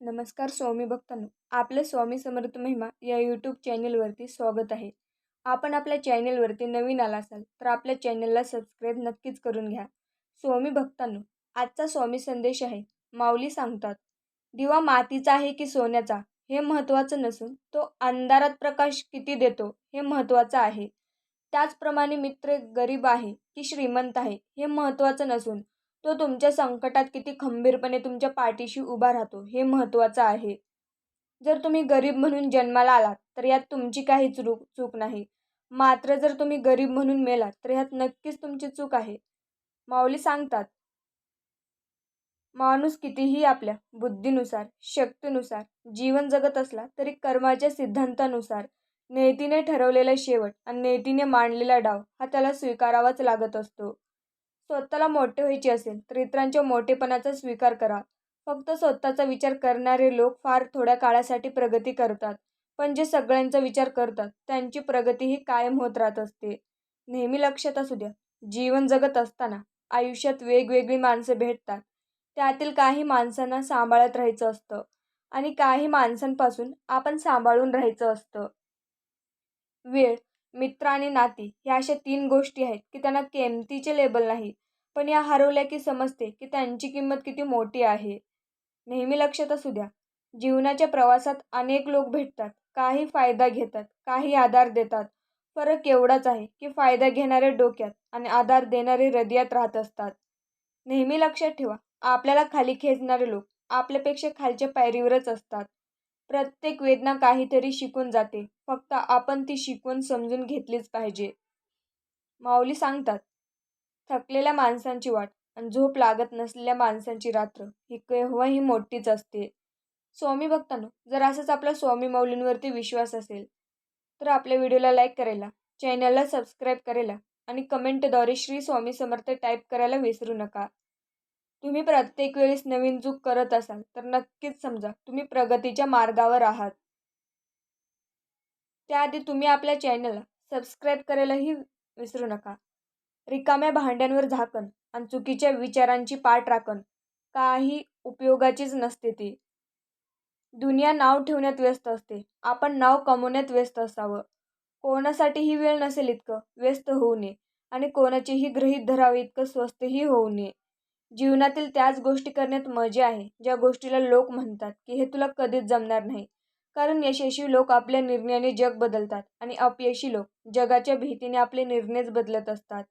नमस्कार स्वामी भक्तांनो. आपलं स्वामी समर्थ महिमा या यूट्यूब चॅनलवरती स्वागत आहे. आपण आपल्या चॅनलवरती नवीन आला असाल तर आपल्या चॅनलला सबस्क्राईब नक्कीच करून घ्या. स्वामी भक्तांनो आजचा स्वामी संदेश आहे माऊली सांगतात दिवा मातीचा आहे की सोन्याचा हे महत्त्वाचं नसून तो अंधारात प्रकाश किती देतो हे महत्त्वाचं आहे. त्याचप्रमाणे मित्र गरीब आहे की श्रीमंत आहे हे महत्त्वाचं नसून तो तुमच्या संकटात किती खंबीरपणे तुमच्या पाठीशी उभा राहतो हे महत्त्वाचं आहे. जर तुम्ही गरीब म्हणून जन्माला आलात तर यात तुमची काही चूक चूक नाही. मात्र जर तुम्ही गरीब म्हणून मेलात तर ह्यात नक्कीच तुमची चूक आहे. माऊली सांगतात माणूस कितीही आपल्या बुद्धीनुसार शक्तीनुसार जीवन जगत असला तरी कर्माच्या सिद्धांतानुसार नेतीने ठरवलेला शेवट आणि नेतीने मांडलेला डाव हा त्याला स्वीकारावाच लागत असतो. स्वतःला मोठे व्हायचे असेल तर इतरांच्या मोठेपणाचा स्वीकार करा. फक्त स्वतःचा विचार करणारे लोक फार थोड्या काळासाठी प्रगती करतात पण जे सगळ्यांचा विचार करतात त्यांची प्रगती ही कायम होत राहत असते. नेहमी लक्षात असू द्या जीवन जगत असताना आयुष्यात वेगवेगळी माणसं भेटतात. त्यातील काही माणसांना सांभाळत राहायचं असतं आणि काही माणसांपासून आपण सांभाळून राहायचं असतं. वेळ मित्र आणि नाती ह्या अशा तीन गोष्टी आहेत की त्यांना किमतीचे लेबल नाही पण या हरवल्या की समजते की त्यांची किंमत किती मोठी आहे. नेहमी लक्षात असू द्या जीवनाच्या प्रवासात अनेक लोक भेटतात काही फायदा घेतात काही आधार देतात. फरक एवढाच आहे की फायदा घेणारे डोक्यात आणि आधार देणारे हृदयात राहत असतात. नेहमी लक्षात ठेवा आपल्याला खाली खेचणारे लोक आपल्यापेक्षा खालच्या पायरीवरच असतात. प्रत्येक वेदना काहीतरी शिकून जाते. फक्त आपण ती शिकवून समजून घेतलीच पाहिजे. माऊली सांगतात थकलेल्या माणसांची वाट आणि झोप लागत नसलेल्या माणसांची रात्र ही केव्हाही मोठीच असते. स्वामी भक्तांनो जर असंच आपला स्वामी माऊलींवरती विश्वास असेल तर आपल्या व्हिडिओला लाईक करायला चॅनलला सबस्क्राईब करायला आणि कमेंटद्वारे श्री स्वामी समर्थ टाईप करायला विसरू नका. तुम्ही प्रत्येक वेळेस नवीन चूक करत असाल तर नक्कीच समजा तुम्ही प्रगतीच्या मार्गावर आहात. त्याआधी तुम्ही आपल्या चॅनलला सबस्क्राईब करायलाही विसरू नका. रिकाम्या भांड्यांवर झाकण आणि चुकीच्या विचारांची पाठ राखण काही उपयोगाचीच नसते ती. दुनिया नाव ठेवण्यात व्यस्त असते. आपण नाव कमवण्यात व्यस्त असावं. कोणासाठीही वेळ नसेल इतकं व्यस्त होऊ नये आणि कोणाचेही गृहीत धरावे इतकं स्वस्तही होऊ नये. जीवनातील त्याच गोष्टी करण्यात मजा आहे ज्या गोष्टीला लोक म्हणतात की हे तुला कधीच जमणार नाही. कारण यशस्वी लोक आपल्या निर्णयाने जग बदलतात आणि अपयशी लोक जगाच्या भीतीने आपले निर्णयच बदलत असतात.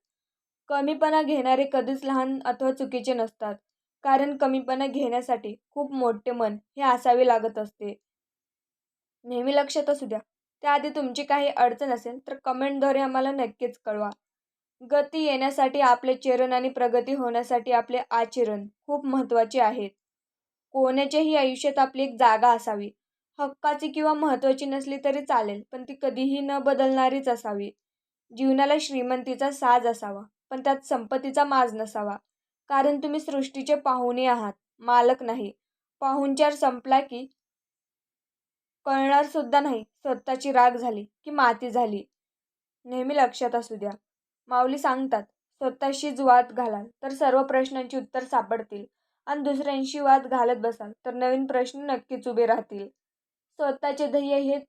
कमीपणा घेणारे कधीच लहान अथवा चुकीचे नसतात कारण कमीपणा घेण्यासाठी खूप मोठे मन हे असावे लागत असते. नेहमी लक्षात असू द्या त्याआधी तुमची काही अडचण असेल तर कमेंटद्वारे आम्हाला नक्कीच कळवा. गती येण्यासाठी आपले चरण आणि प्रगती होण्यासाठी आपले आचरण खूप महत्त्वाचे आहेत कोणाच्याही आयुष्यात आपली एक जागा असावी. हक्काची किंवा महत्त्वाची नसली तरी चालेल पण ती कधीही न बदलणारीच असावी. जीवनाला श्रीमंतीचा साज असावा पण त्यात संपत्तीचा माज नसावा. कारण तुम्ही सृष्टीचे पाहुणे आहात मालक नाही. पाहुणचार संपला की कळणार सुद्धा नाही स्वतःची राग झाली की माती झाली. नेहमी लक्षात असू द्या. माऊली सांगतात स्वतःशीच वाद घालाल तर सर्व प्रश्नांची उत्तर सापडतील. आणि दुसऱ्यांशी वाद घालत बसाल तर नवीन प्रश्न नक्कीच उभे राहतील. स्वतःचे ध्येय हे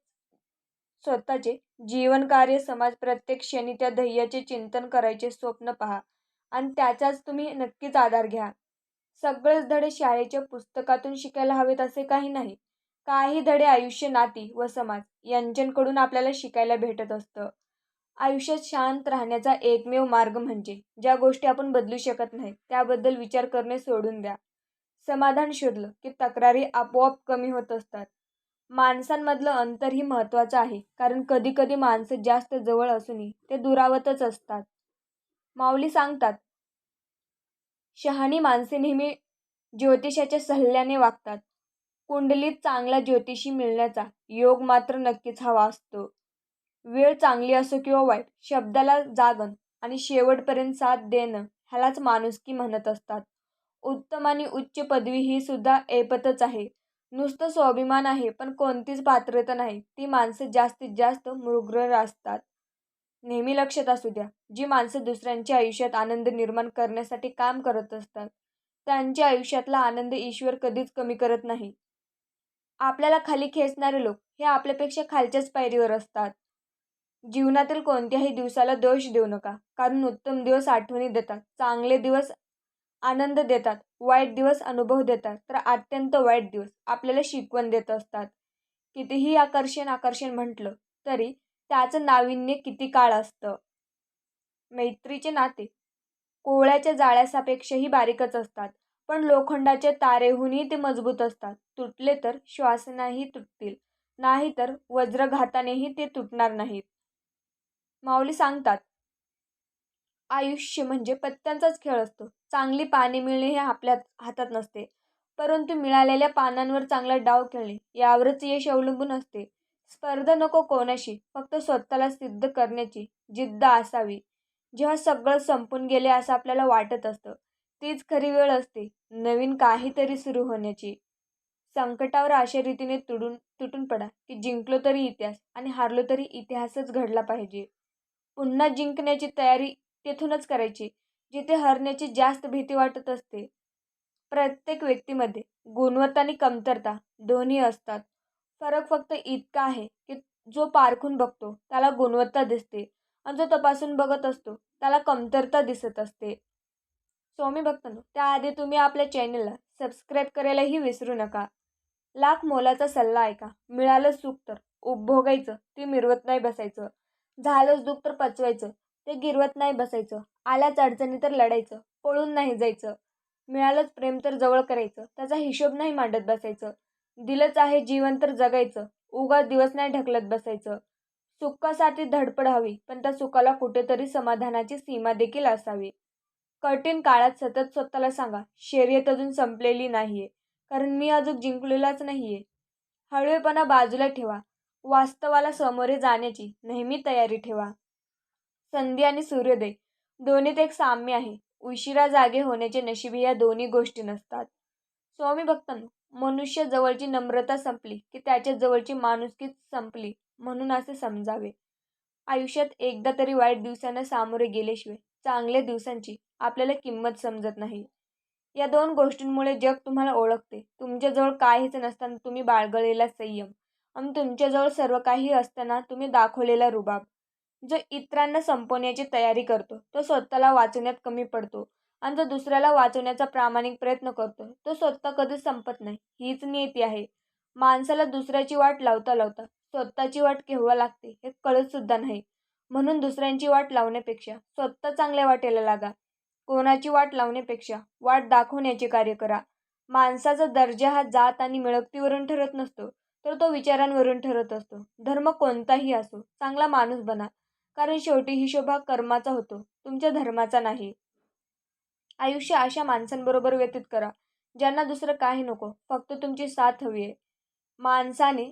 स्वतःचे जीवन कार्य समाज प्रत्येक क्षणी त्या ध्येयाचे चिंतन करायचे स्वप्न पहा. आणि त्याचाच तुम्ही नक्कीच आधार घ्या. सगळेच धडे शाळेच्या पुस्तकातून शिकायला हवेत असे काही नाही. काही धडे आयुष्य नाती व समाज यांच्याकडून आपल्याला शिकायला भेटत असतं. आयुष्यात शांत राहण्याचा एकमेव मार्ग म्हणजे ज्या गोष्टी आपण बदलू शकत नाही त्याबद्दल विचार करणे सोडून द्या. समाधान शोधलं की तक्रारी आपोआप कमी होत असतात. माणसांमधलं अंतरही महत्त्वाचं आहे कारण कधीकधी माणसं जास्त जवळ असूनही ते दुरावतच असतात. माऊली सांगतात शहाणी माणसे नेहमी ज्योतिषाच्या सल्ल्याने वागतात. कुंडलीत चांगला ज्योतिषी मिळण्याचा योग मात्र नक्कीच हवा असतो. वेळ चांगली असो किंवा वाईट शब्दाला जागण आणि शेवटपर्यंत साथ देणं ह्यालाच माणुसकी म्हणत असतात. उत्तम आणि उच्च पदवी ही सुद्धा ऐपतच आहे. नुसतं स्वाभिमान आहे पण कोणतीच पात्रता नाही. ती माणसं जास्तीत जास्त मृग्र असतात. नेहमी लक्षात असू द्या जी माणसं दुसऱ्यांच्या आयुष्यात आनंद निर्माण करण्यासाठी काम करत असतात त्यांच्या आयुष्यातला आनंद ईश्वर कधीच कमी करत नाही. आपल्याला खाली खेचणारे लोक हे आपल्यापेक्षा खालच्याच पायरीवर असतात. जीवनातील कोणत्याही दिवसाला दोष देऊ नका. कारण उत्तम दिवस आठवणी देतात चांगले दिवस आनंद देतात वाईट दिवस अनुभव देतात. तर अत्यंत वाईट दिवस आपल्याला शिकवण देत असतात. कितीही आकर्षण आकर्षण म्हटलं तरी त्याचं नाविन्य किती काळ असतं? मैत्रीचे नाते कोवळ्याच्या जाळ्यासापेक्षाही बारीकच असतात. पण लोखंडाचे तारेहूनही ते मजबूत असतात. तुटले तर श्वासनाही तुटतील. नाही तर वज्रघातानेही ते तुटणार नाहीत. माऊली सांगतात आयुष्य म्हणजे पत्त्यांचाच खेळ असतो. चांगली पाने मिळणे हे आपल्या हातात नसते. परंतु मिळालेल्या पानांवर चांगला डाव खेळणे यावरच यश अवलंबून असते. स्पर्धा नको कोणाशी फक्त स्वतःला सिद्ध करण्याची जिद्द असावी. जेव्हा सगळं संपून गेले असं आपल्याला वाटत असतं तीच खरी वेळ असते. नवीन काहीतरी सुरू होण्याची. संकटावर अशा रीतीने तुडून तुटून पडा की जिंकलो तरी इतिहास आणि हारलो तरी इतिहासच घडला पाहिजे. पुन्हा जिंकण्याची तयारी तेथूनच करायची जिथे हरण्याची जास्त भीती वाटत असते. प्रत्येक व्यक्तीमध्ये गुणवत्ता आणि कमतरता दोन्ही असतात. फरक फक्त इतका आहे की जो पारखून बघतो त्याला गुणवत्ता दिसते आणि जो तपासून बघत असतो त्याला कमतरता दिसत असते. स्वामी भक्तांनो त्याआधी तुम्ही आपल्या चॅनलला सबस्क्राईब करायलाही विसरू नका. लाख मोलाचा सल्ला ऐका. मिळालं सुख तर. उपभोगायचं. ते मिरवत नाही बसायचं. झालंच दुःख तर पचवायचं. ते गिरवत नाही बसायचं. आल्याच अडचणी तर लढायचं. पळून नाही जायचं. मिळालंच प्रेम तर जवळ करायचं. त्याचा हिशोब नाही मांडत बसायचं. दिलंच आहे जीवन तर जगायचं. उगा दिवस नाही ढकलत बसायचं. सुखासाठी धडपड हवी पण त्या सुखाला कुठेतरी समाधानाची सीमा देखील असावी. कठीण काळात सतत स्वतःला सांगा शर्यत अजून संपलेली नाहीये. कारण मी अजून जिंकलेलाच नाहीये. हळवेपणा बाजूला ठेवा. वास्तवाला सामोरे जाण्याची नेहमी तयारी ठेवा. संधी आणि सूर्योदय दोन्हीत एक साम्य आहे. उशिरा जागे होण्याचे नशिबी या दोन्ही गोष्टी नसतात. स्वामी भक्तांनो मनुष्य जवळची नम्रता संपली की त्याच्या जवळची माणुसकीच संपली म्हणून असे समजावे. आयुष्यात एकदा तरी वाईट दिवसांना सामोरे गेल्याशिवाय चांगल्या दिवसांची आपल्याला किंमत समजत नाही. या दोन गोष्टींमुळे जग तुम्हाला ओळखते. तुमच्याजवळ काहीच नसताना तुम्ही बाळगलेला संयम. आणि तुमच्याजवळ सर्व काही असताना तुम्ही दाखवलेला रुबाब जो इतरांना संपवण्याची तयारी करतो तो स्वतःला वाचवण्यात कमी पडतो आणि जो दुसऱ्याला वाचवण्याचा प्रामाणिक प्रयत्न करतो तो स्वतः कधीच संपत नाही. हीच नियती आहे. माणसाला दुसऱ्याची वाट लावता लावता स्वतःची वाट केव्हा लागते हे कळत सुद्धा नाही. म्हणून दुसऱ्यांची वाट लावण्यापेक्षा स्वतः चांगल्या वाटेला लागा. कोणाची वाट लावण्यापेक्षा वाट दाखवण्याचे कार्य करा. माणसाचा दर्जा हा जात आणि मिळकतीवरून ठरत नसतो. तर तो विचारांवरून ठरत असतो. धर्म कोणताही असो चांगला माणूस बना. कारण शेवटी हिशोबा कर्माचा होतो. तुमच्या धर्माचा नाही. आयुष्य अशा माणसांबरोबर व्यतीत करा ज्यांना दुसरं काही नको. फक्त तुमची साथ हवी आहे. माणसाने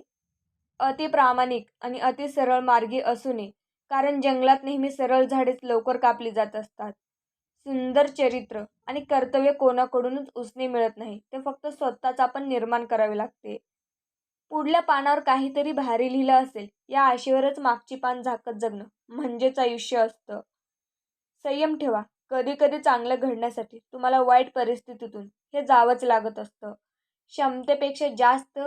अति प्रामाणिक आणि अति सरळ मार्गी असू नये. कारण जंगलात नेहमी सरळ झाडेच लवकर कापली जात असतात. सुंदर चरित्र आणि कर्तव्य कोणाकडूनच उसने मिळत नाही. ते फक्त स्वतःच आपण निर्माण करावे लागते. पुढल्या पानावर काहीतरी भारी लिहिलं असेल या आशेवरच मागची पान झाकत जगणं. म्हणजेच आयुष्य असतं. संयम ठेवा. कधी कधी चांगलं घडण्यासाठी तुम्हाला वाईट परिस्थितीतून हे जावंच लागत असतं. क्षमतेपेक्षा जास्त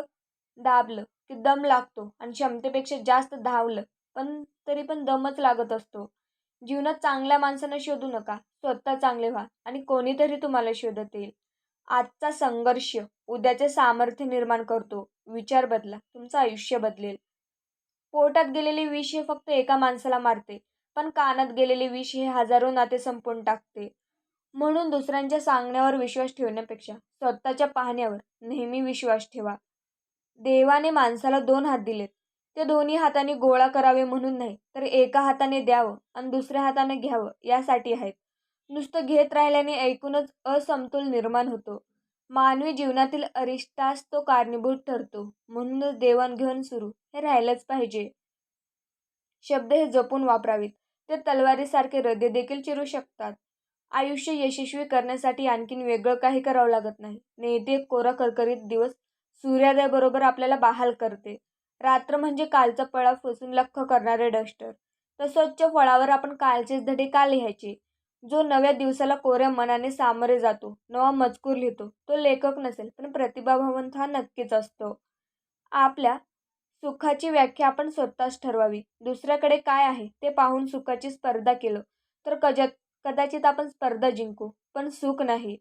दाबलं की दम लागतो आणि क्षमतेपेक्षा जास्त धावलं पण तरी पण दमच लागत असतो. जीवनात चांगल्या माणसांना शोधू नका. स्वतः चांगले व्हा आणि कोणीतरी तुम्हाला शोधत येईल. आजचा संघर्ष उद्याचे सामर्थ्य निर्माण करतो. विचार बदला. तुमचं आयुष्य बदलेल. पोटात गेलेले विष हे फक्त एका माणसाला मारते पण कानात गेलेले विष हे हजारो नाते संपवून टाकते. म्हणून दुसऱ्यांच्या सांगण्यावर विश्वास ठेवण्यापेक्षा स्वतःच्या पाहण्यावर नेहमी विश्वास ठेवा. देवाने माणसाला दोन हात दिलेत. ते दोन्ही हाताने गोळा करावे म्हणून नाही तर एका हाताने द्यावं आणि दुसऱ्या हाताने घ्यावं यासाठी आहेत. नुसतं घेत राहिल्याने ऐकूनच असमतोल निर्माण होतो. मानवी जीवनातील अरिष्टास तो कारणीभूत ठरतो. म्हणूनच देवाणघेवाण सुरू. हे राहिलंच पाहिजे. शब्द हे जपून वापरावेत. ते तलवारीसारखे हृदय देखील चिरू शकतात. आयुष्य यशस्वी करण्यासाठी आणखीन वेगळं काही करावं लागत नाही. नेते कोरा करकरीत दिवस सूर्योदयाबरोबर आपल्याला बहाल करते. रात्र म्हणजे कालचा पळा फसून लख करणारे डस्टर. तर स्वच्छ फळावर आपण कालचेच धडे का लिहायचे? जो नव्या दिवसाला कोऱ्या मनाने सामोरे जातो नवा मजकूर लिहितो तो लेखक नसेल पण प्रतिभाभवंत हा नक्कीच असतो. आपल्या सुखाची व्याख्या आपण स्वतःच ठरवावी. दुसऱ्याकडे काय आहे ते पाहून सुखाची स्पर्धा केलं तर कजा कदाचित आपण स्पर्धा जिंकू पण सुख नाही.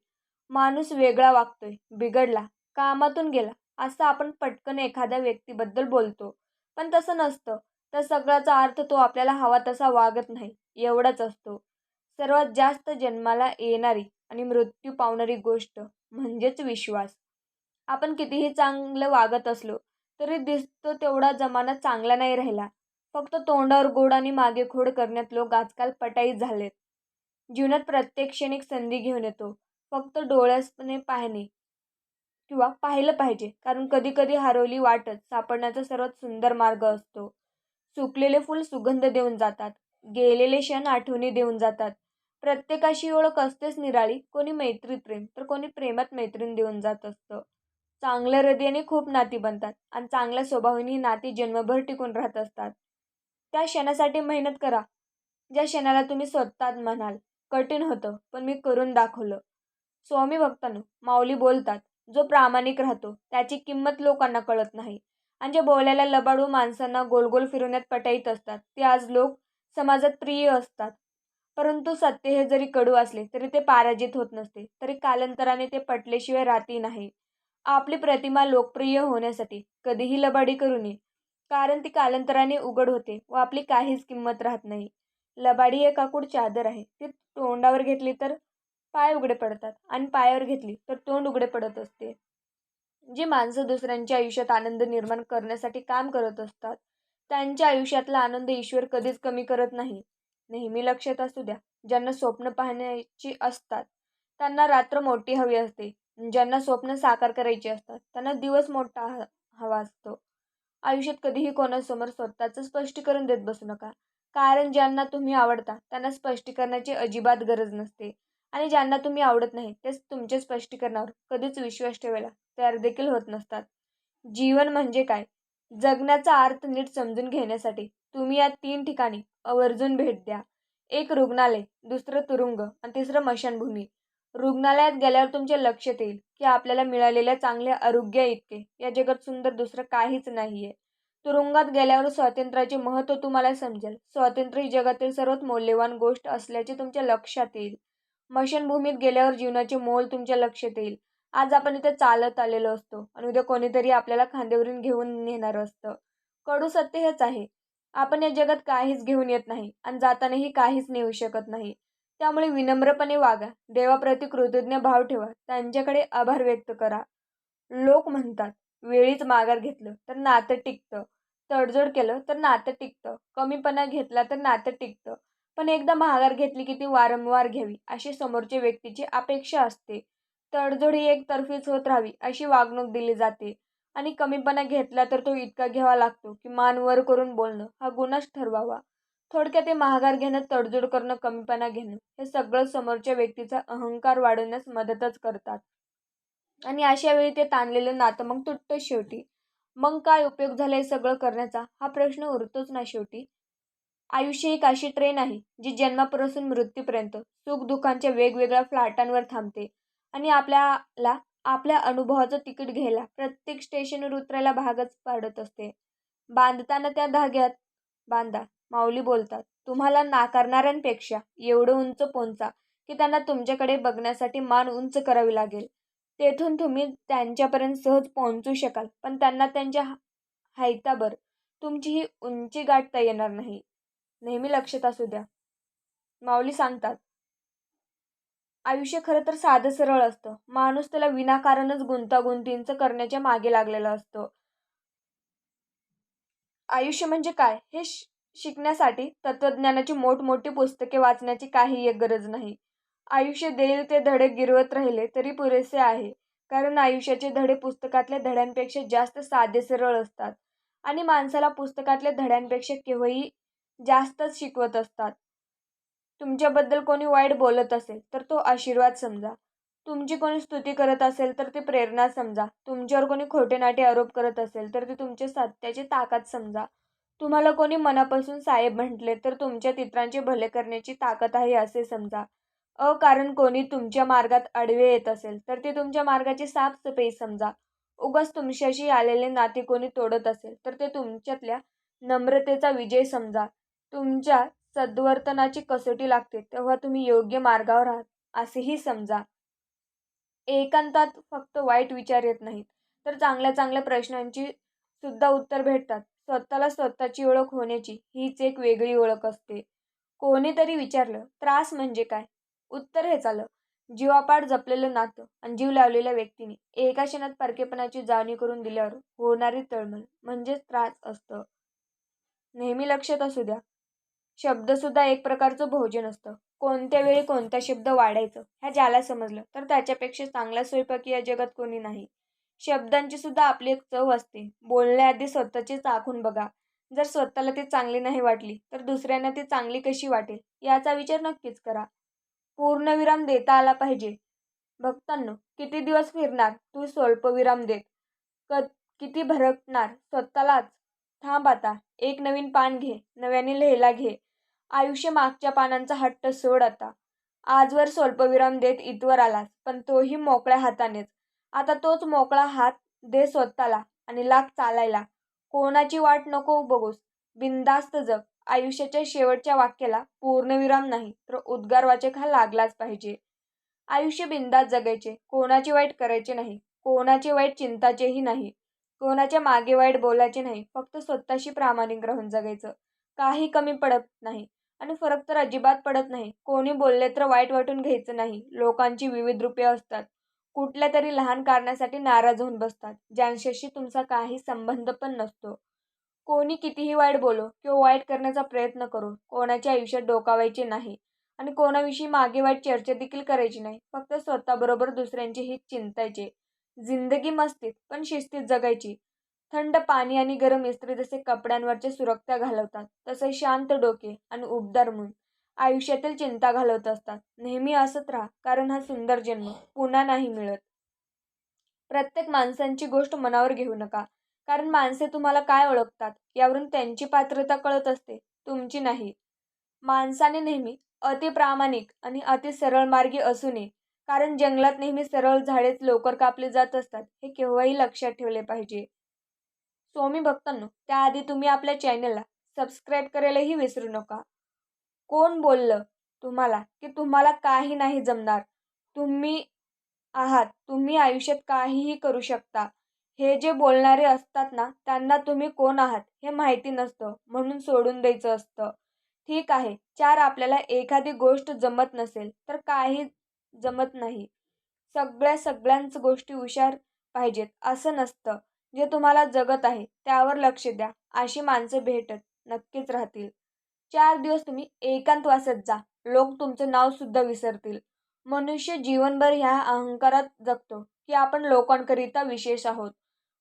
माणूस वेगळा वागतोय बिघडला कामातून गेला असं आपण पटकन एखाद्या व्यक्तीबद्दल बोलतो. पण तसं नसतं तर सगळ्याचा अर्थ तो आपल्याला हवा तसा वागत नाही एवढाच असतो. सर्वात जास्त जन्माला येणारी आणि मृत्यू पावणारी गोष्ट म्हणजेच विश्वास. आपण कितीही चांगलं वागत असलो तरी दिसतो तेवढा जमाना चांगला नाही राहिला. फक्त तोंडावर गोड आणि मागे खोड करण्यात लोक आजकाल पटाईत झालेत. जीवनात प्रत्येक क्षणिक संधी घेऊन येतो. फक्त डोळ्यासपणे पाहणे किंवा पाहिलं पाहिजे कारण कधी कधी हरवली वाटत सापडण्याचा सर्वात सुंदर मार्ग असतो. सुकलेले फूल सुगंध देऊन जातात. गेलेले क्षण आठवणी देऊन जातात. प्रत्येकाशी ओळख असतेच निराळी. कोणी मैत्री प्रेम तर कोणी प्रेमात मैत्रीण देऊन जात असतं. चांगल्या हृदयाने खूप नाती बनतात आणि चांगल्या स्वभावाने ही नाती जन्मभर टिकून राहत असतात. त्या क्षणासाठी मेहनत करा. ज्या क्षणाला तुम्ही स्वतःच म्हणाल कठीण होतं पण मी करून दाखवलं. स्वामी भक्तांनो माऊली बोलतात जो प्रामाणिक राहतो त्याची किंमत लोकांना कळत नाही. आणि जे बोलायला लबाडू माणसांना गोलगोल फिरवण्यात पटाईत असतात ते आज लोक समाजात प्रिय असतात. परंतु सत्य हे जरी कडू असले तरी ते पराजित होत नसते. तरी कालांतराने ते पटल्याशिवाय राहती नाही. आपली प्रतिमा लोकप्रिय होण्यासाठी कधीही लबाडी करू नये. कारण ती कालांतराने उघड होते व आपली काहीच किंमत राहत नाही. लबाडी एक आकूड चादर आहे. ती तोंडावर घेतली तर पाय उघडे पडतात आणि पायावर घेतली तर तोंड उघडे पडत असते. जी माणसं दुसऱ्यांच्या आयुष्यात आनंद निर्माण करण्यासाठी काम करत असतात त्यांच्या आयुष्यातला आनंद ईश्वर कधीच कमी करत नाही. नेहमी लक्षात असू द्या. ज्यांना स्वप्न पाहण्याची असतात त्यांना रात्र मोठी हवी असते. ज्यांना स्वप्न साकार करायची असतात त्यांना दिवस मोठा ह हवा असतो. आयुष्यात कधीही कोणासमोर स्वतःचं स्पष्टीकरण देत बसू नका. कारण ज्यांना तुम्ही आवडता त्यांना स्पष्टीकरणाची अजिबात गरज नसते. आणि ज्यांना तुम्ही आवडत नाही तेच तुमच्या स्पष्टीकरणावर कधीच विश्वास ठेवायला तयार देखील होत नसतात. जीवन म्हणजे काय? जगण्याचा अर्थ नीट समजून घेण्यासाठी तुम्ही या तीन ठिकाणी आवर्जून भेट द्या. एक रुग्णालय दुसरं तुरुंग आणि तिसरं मशानभूमी. रुग्णालयात गेल्यावर तुमचे लक्षात येईल की आपल्याला मिळालेल्या चांगल्या आरोग्य इतके. या जगात सुंदर दुसरं काहीच नाही आहे तुरुंगात गेल्यावर स्वातंत्र्याचे महत्त्व तुम्हाला समजेल. स्वातंत्र्य ही जगातील सर्वात मौल्यवान गोष्ट असल्याचे तुमच्या लक्षात येईल. मशानभूमीत गेल्यावर जीवनाचे मोल तुमच्या लक्षात येईल. आज आपण इथे चालत आलेलो असतो आणि उद्या कोणीतरी आपल्याला खांद्यावरून घेऊन नेणार असतं. कडू सत्य हेच आहे. आपण या जगात काहीच घेऊन येत नाही आणि जातानाही काहीच नेऊ शकत नाही. त्यामुळे विनम्रपणे वागा. देवाप्रती कृतज्ञ भाव ठेवा. त्यांच्याकडे आभार व्यक्त करा. लोक म्हणतात वेळीच माघार घेतलं तर नातं टिकतं. तडजोड केलं तर नातं टिकतं. कमीपणा घेतला तर नातं टिकतं. पण एकदा माघार घेतली की ती वारंवार घ्यावी अशी समोरच्या व्यक्तीची अपेक्षा असते. तडजोड ही एकतर्फीच होत राहावी अशी वागणूक दिली जाते. आणि कमीपणा घेतला तर तो इतका घ्यावा लागतो की मान वर करून बोलणं हा गुन्हाच ठरवावा. थोडक्यात ते महागार घेणं तडजोड करणं कमीपणा घेणं हे सगळं समोरच्या व्यक्तीचा अहंकार वाढवण्यास मदतच करतात. आणि अशा वेळी ते ताणलेलं नातं मग तुटतं शेवटी. मग काय उपयोग झाला हे सगळं करण्याचा? हा प्रश्न उरतोच ना शेवटी. आयुष्य एक अशी ट्रेन आहे जी जन्मापासून मृत्यूपर्यंत सुखदुःखांच्या वेगवेगळ्या फ्लॅटांवर थांबते आणि आपल्याला आपल्या अनुभवाचं तिकीट घ्यायला प्रत्येक स्टेशनवर उतरायला भागच पाडत असते. बांधताना त्या धाग्यात बांधा माऊली बोलतात तुम्हाला नाकारणाऱ्यांपेक्षा एवढं उंच पोंचा की त्यांना तुमच्याकडे बघण्यासाठी मान उंच करावी लागेल. तेथून तुम्ही त्यांच्यापर्यंत सहज पोहोचू शकाल पण त्यांना त्यांच्या हायताबर तुमची ही उंची गाठता येणार नाही. नेहमी लक्षात असू द्या. माऊली सांगतात आयुष्य खरं तर साधं सरळ असतं. माणूस त्याला विनाकारणच गुंतागुंतींचं करण्याच्या मागे लागलेला असतो. आयुष्य म्हणजे काय? हे शिकण्यासाठी तत्त्वज्ञानाची मोठमोठी पुस्तके वाचण्याची काही एक गरज नाही. आयुष्य देईल ते धडे गिरवत राहिले तरी पुरेसे आहे. कारण आयुष्याचे धडे पुस्तकातल्या धड्यांपेक्षा जास्त साधे सरळ असतात. आणि माणसाला पुस्तकातल्या धड्यांपेक्षा केव्हाही जास्तच शिकवत असतात. तुमच्याबद्दल कोणी वाईट बोलत असेल तर तो आशीर्वाद समजा. तुमची कोणी स्तुती करत असेल तर ती प्रेरणा समजा. तुमच्यावर कोणी खोटे नाटे आरोप करत असेल तर ते तुमच्या सत्याची ताकद समजा. तुम्हाला कोणी मनापासून साहेब म्हटले तर तुमच्या तित्रांचे भले करण्याची ताकद आहे असे समजा. अ कारण कोणी तुमच्या मार्गात आडवे येत असेल तर ते तुमच्या मार्गाची साफसफाई समजा. उगाच तुमच्याशी आलेले नाते कोणी तोडत असेल तर ते तुमच्यातल्या नम्रतेचा विजय समजा. तुमच्या सद्वर्तनाची कसोटी लागते तेव्हा तुम्ही योग्य मार्गावर आहात असेही समजा. एकांतात फक्त वाईट विचार येत नाहीत तर चांगल्या चांगल्या प्रश्नांची सुद्धा उत्तर भेटतात. स्वतःला स्वतःची ओळख होण्याची हीच एक वेगळी ओळख असते. कोणीतरी विचारलं त्रास म्हणजे काय? उत्तर हेच आलं जीवापाड जपलेलं नातं आणि जीव लावलेल्या व्यक्तीने एका क्षणात परकेपणाची जाणीव करून दिल्यावर होणारी तळमळ म्हणजेच त्रास असतं. नेहमी लक्षात असू द्या शब्दसुद्धा एक प्रकारचं भोजन असतं. कोणत्या वेळी कोणता शब्द वाढायचं ह्या ज्याला समजलं तर त्याच्यापेक्षा चांगला स्वयंपाक या जगात कोणी नाही. शब्दांची सुद्धा आपली एक चव असते. बोलण्याआधी स्वतःची चाखून बघा. जर स्वतःला ती चांगली नाही वाटली तर दुसऱ्यांना ती चांगली कशी वाटेल याचा विचार नक्कीच करा. पूर्णविराम देता आला पाहिजे. भक्तांनो किती दिवस फिरणार? तू स्वल्पविराम देत. क किती भरकणार? स्वतःलाच. थांब आता एक नवीन पान घे नव्याने लिहिला घे. आयुष्य मागच्या पानांचा हट्ट सोड आता. आजवर स्वल्पविराम देत इतवर आलास पण तोही मोकळ्या हातानेच. आता तोच मोकळा हात दे स्वतःला आणि लाग चालायला. कोणाची वाट नको बघूस. बिंदास्त जग. आयुष्याच्या शेवटच्या वाक्याला पूर्णविराम नाही तर उद्गारवाचक हा लागलाच पाहिजे. आयुष्य बिंदास जगायचे. कोणाची वाईट करायचे नाही. कोणाची वाईट चिंताचेही नाही. कोणाच्या मागे वाईट बोलायचे नाही फक्त स्वतःशी प्रामाणिक राहून जगायचं. काही कमी पडत नाही आणि फरक तर अजिबात पडत नाही. कोणी बोलले तर वाईट वाटून घ्यायचं नाही. लोकांची विविध रूपे असतात. कुठल्या तरी लहान कारणासाठी नाराज होऊन बसतात ज्यांच्याशी तुमचा काही संबंध पण नसतो. कोणी कितीही वाईट बोलो किंवा वाईट करण्याचा प्रयत्न करू कोणाच्या आयुष्यात डोकावायचे नाही आणि कोणाविषयी मागे वाईट चर्चा देखील करायची नाही. फक्त स्वतःबरोबर दुसऱ्यांचे हित चिंतायचे. जिंदगी मस्तीत पण शिस्तीत जगायची. थंड पाणी आणि गरम इस्त्री जसे कपड्यांवरच्या सुरक्षा घालवतात तसे शांत डोके आणि उबदार मूल आयुष्यातील चिंता घालवत असतात. नेहमी असत राहा कारण हा सुंदर जन्म पुन्हा नाही मिळत. प्रत्येक माणसांची गोष्ट मनावर घेऊ नका कारण माणसे तुम्हाला काय ओळखतात यावरून त्यांची पात्रता कळत असते तुमची नाही. माणसाने नेहमी अतिप्रामाणिक आणि अति सरळ मार्गी असू नये कारण जंगलात नेहमी सरळ झाडेच लवकर कापले जात असतात हे केव्हाही लक्षात ठेवले पाहिजे. स्वामी भक्तांनो त्याआधी तुम्ही आपल्या चॅनलला सबस्क्राईब करायलाही विसरू नका. कोण बोललं तुम्हाला की तुम्हाला काही नाही जमणार? तुम्ही आहात तुम्ही आयुष्यात काहीही करू शकता. हे जे बोलणारे असतात ना त्यांना तुम्ही कोण आहात हे माहिती नसतं म्हणून सोडून द्यायचं असतं. ठीक आहे चार आपल्याला एखादी गोष्ट जमत नसेल तर काही जमत नाही. सगळ्या सगळ्यांच गोष्टी हुशार पाहिजेत असं नसतं. जे तुम्हाला जगत आहे त्यावर लक्ष द्या. अशी माणसं भेटत नक्कीच राहतील. चार दिवस तुम्ही एकांतवासात जा. लोक तुमचं नाव सुद्धा विसरतील. मनुष्य जीवनभर ह्या अहंकारात जगतो की आपण लोकांकरिता विशेष आहोत.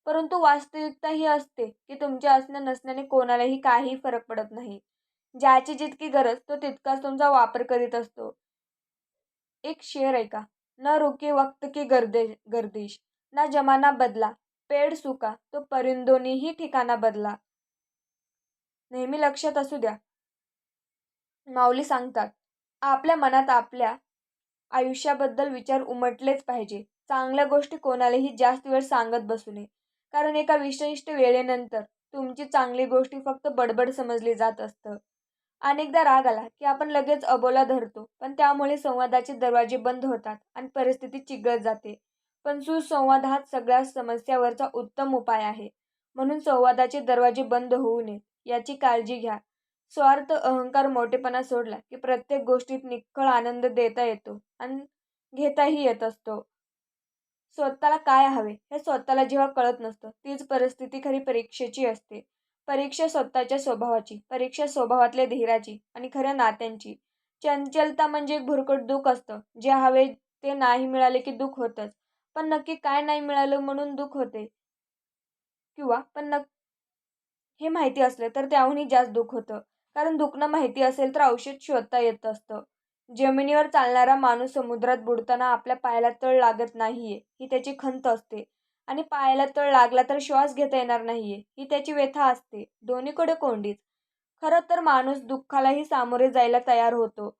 परंतु वास्तविकता ही असते की तुमच्या असण्या नसण्याने कोणालाही काही फरक पडत नाही. ज्याची जितकी गरज तो तितकाच तुमचा वापर करीत असतो. एक शेर आहे का? न रुके वक्त की गर्दे गर्दिश. ना जमाना बदला. पेड सुका तो परिंदोनीही ठिकाणा बदला. नेहमी लक्षात असू द्या. माऊली सांगतात आपल्या मनात आपल्या आयुष्याबद्दल विचार उमटलेच पाहिजे. चांगल्या गोष्टी कोणालाही जास्त वेळ सांगत बसू नये. कारण एका विशिष्ट वेळेनंतर तुमची चांगली गोष्टी फक्त बडबड समजली जात असतं. अनेकदा राग आला की आपण लगेच अबोला धरतो पण त्यामुळे संवादाचे दरवाजे बंद होतात आणि परिस्थिती चिघळत जाते. पण सुसंवाद हा सगळ्या समस्यावरचा उत्तम उपाय आहे. म्हणून संवादाचे दरवाजे बंद होऊ नये याची काळजी घ्या. स्वार्थ अहंकार मोठेपणा सोडला की प्रत्येक गोष्टीत निखळ आनंद देता येतो आणि घेताही येत असतो. स्वतःला काय हवे हे स्वतःला जेव्हा कळत नसतं तीच परिस्थिती खरी परीक्षेची असते. परीक्षा स्वतःच्या स्वभावाची परीक्षा स्वभावातल्या धीराची आणि खऱ्या नात्यांची. चंचलता म्हणजे एक भुरकट दुःख असतं. जे हवे ते नाही मिळाले की दुःख होतंच. पण नक्की काय नाही मिळालं म्हणून दुःख होते? किंवा पण नक् हे माहिती असलं तर त्याहूनही जास्त दुःख होतं. कारण दुखणं माहिती असेल तर औषध शोधता येत असतं. जमिनीवर चालणारा माणूस समुद्रात बुडताना आपल्या पायाला तळ लागत नाहीये ही त्याची खंत असते. आणि पायाला तळ लागला तर श्वास घेता येणार नाहीये ही त्याची व्यथा असते. दोन्हीकडे कोंडीच खरं तर माणूस दुःखालाही सामोरे जायला तयार होतो.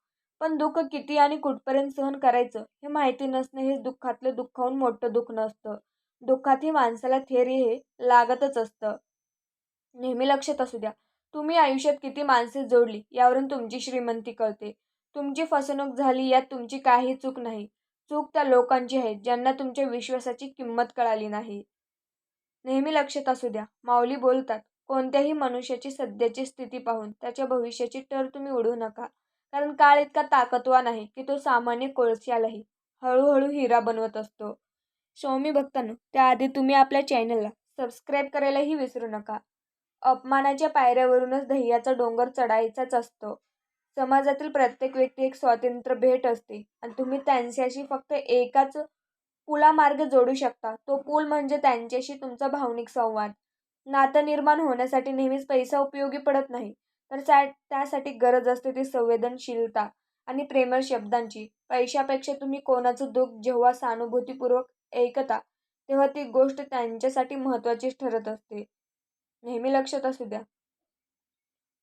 पण दुःख किती आणि कुठपर्यंत सहन करायचं हे माहिती नसणं हे दुःखातलं दुःखाहून मोठं दुःख नसतं. दुःखातही माणसाला थैर्य हे लागतच असतं. नेहमी लक्षात असू द्या तुम्ही आयुष्यात किती माणसे जोडली यावरून तुमची श्रीमंती कळते. तुमची फसवणूक झाली यात तुमची काही चूक नाही. चूक त्या लोकांची आहे ज्यांना तुमच्या विश्वासाची किंमत कळाली नाही. नेहमी लक्षात असू द्या माऊली बोलतात कोणत्याही मनुष्याची सध्याची स्थिती पाहून त्याच्या भविष्याची टर तुम्ही उडवू नका कारण काळ इतका ताकदवान आहे की तो सामान्य कोळश्यालाही हळूहळू हिरा बनवत असतो. स्वामी भक्तांनो त्याआधी तुम्ही आपल्या चॅनलला सबस्क्राईब करायलाही विसरू नका. अपमानाच्या पायऱ्यावरूनच दह्याचा डोंगर चढायचाच असतो. समाजातील प्रत्येक व्यक्ती एक स्वातंत्र्य भेट असते. आणि तुम्ही त्यांच्याशी फक्त एकाच पुलामार्ग जोडू शकता. तो पूल म्हणजे त्यांच्याशी तुमचा भावनिक संवाद. नातं निर्माण होण्यासाठी नेहमीच पैसा उपयोगी पडत नाही. तर त्या त्यासाठी गरज असते ती संवेदनशीलता आणि प्रेमळ शब्दांची. पैशापेक्षा तुम्ही कोणाचं दुःख जेव्हा सहानुभूतीपूर्वक ऐकता तेव्हा ती गोष्ट त्यांच्यासाठी महत्त्वाचीच ठरत असते. नेहमी लक्षात असू द्या.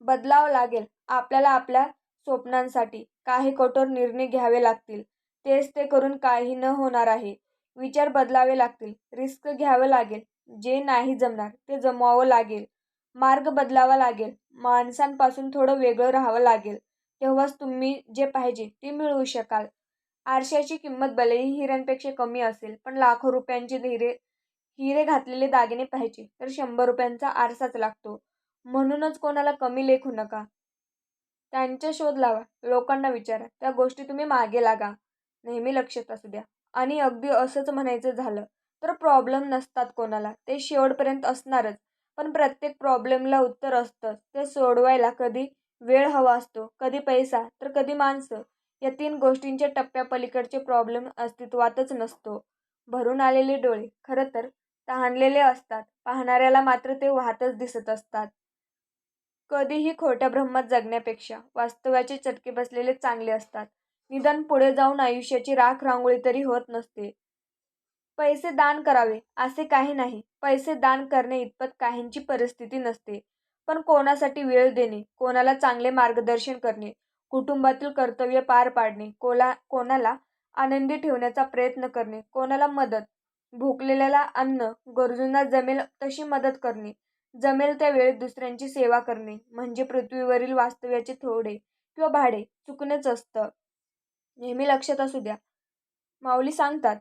बदलावं लागेल. आपल्याला आपल्या स्वप्नांसाठी काही कठोर निर्णय घ्यावे लागतील. तेच ते करून काही न होणार आहे. विचार बदलावे लागतील. रिस्क घ्यावं लागेल. जे नाही जमणार ते जमवावं लागेल. मार्ग बदलावा लागेल. माणसांपासून थोडं वेगळं राहावं लागेल. तेव्हाच तुम्ही जे पाहिजे ते मिळवू शकाल. आरशाची किंमत भलेही हिऱ्यांपेक्षा कमी असेल पण लाखो रुपयांचे हिरे हिरे घातलेले दागिने पाहिजे तर शंभर रुपयांचा आरसाच लागतो. म्हणूनच कोणाला कमी लेखू नका. त्यांचा शोध लावा लोकांना विचारा. त्या गोष्टी तुम्ही मागे लागा. नेहमी लक्षात असू द्या. आणि अगदी असंच म्हणायचं झालं तर प्रॉब्लेम नसतात कोणाला. ते शेवटपर्यंत असणारच. पण प्रत्येक प्रॉब्लेमला उत्तर असतं. ते सोडवायला कधी वेळ हवा असतो कधी पैसा तर कधी माणसं. या तीन गोष्टींच्या टप्प्यापलीकडचे प्रॉब्लेम अस्तित्वातच नसतो. भरून आलेले डोळे खरं तर तहानलेले असतात. पाहणाऱ्याला मात्र ते वाहतच दिसत असतात. कधीही खोट्या ब्रह्मात जगण्यापेक्षा वास्तव्याचे चटके बसलेले चांगले असतात. निदान पुढे जाऊन आयुष्याची राख रांगोळी तरी होत नसते. पैसे दान करावे असे काही नाही. पैसे दान करणे इतपत काहींची परिस्थिती नसते. पण कोणासाठी वेळ देणे कोणाला चांगले मार्गदर्शन करणे कुटुंबातील कर्तव्य पार पाडणे कोला कोणाला आनंदी ठेवण्याचा प्रयत्न करणे कोणाला मदत भुकलेल्याला अन्न गरजूंना जमेल तशी मदत करणे जमेल त्या वेळेत दुसऱ्यांची सेवा करणे म्हणजे पृथ्वीवरील वास्तव्याचे थोडे किंवा भाडे चुकणेच असतं. नेहमी लक्षात असू द्या. माऊली सांगतात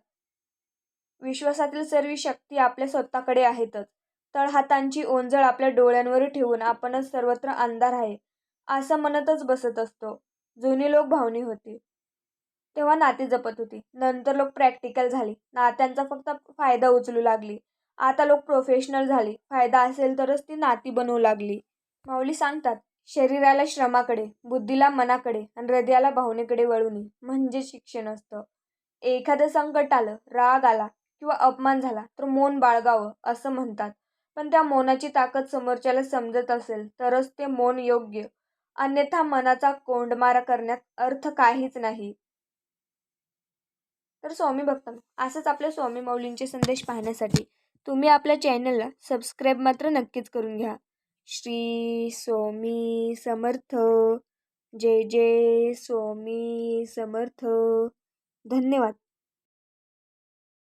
विश्वासातील सर्व शक्ती आपल्या स्वतःकडे आहेतच. तळहातांची ओंजळ आपल्या डोळ्यांवर ठेवून आपणच सर्वत्र अंधार आहे असं म्हणतच बसत असतो. जुनी लोक भावनी होते. तेव्हा नाती जपत होती. नंतर लोक प्रॅक्टिकल झाली. नात्यांचा फक्त फायदा उचलू लागली. आता लोक प्रोफेशनल झाले. फायदा असेल तरच ती नाती बनवू लागली. माऊली सांगतात शरीराला श्रमाकडे बुद्धीला मनाकडे आणि हृदयाला भावनेकडे वळवणे म्हणजे शिक्षण असतं. एखादं संकट आलं राग आला किंवा अपमान झाला तर मौन बाळगावं असं म्हणतात. पण त्या मौनाची ताकद समोरच्याला समजत असेल तरच ते मौन योग्य. अन्यथा मनाचा कोंडमारा करण्यात अर्थ काहीच नाही. तर स्वामी भक्तांनो असंच आपल्या स्वामी माऊलींचे संदेश पाहण्यासाठी तुम्ही आपल्या चॅनलला सबस्क्राईब मात्र नक्कीच करून घ्या. श्री स्वामी समर्थ. जय जय स्वामी समर्थ. धन्यवाद.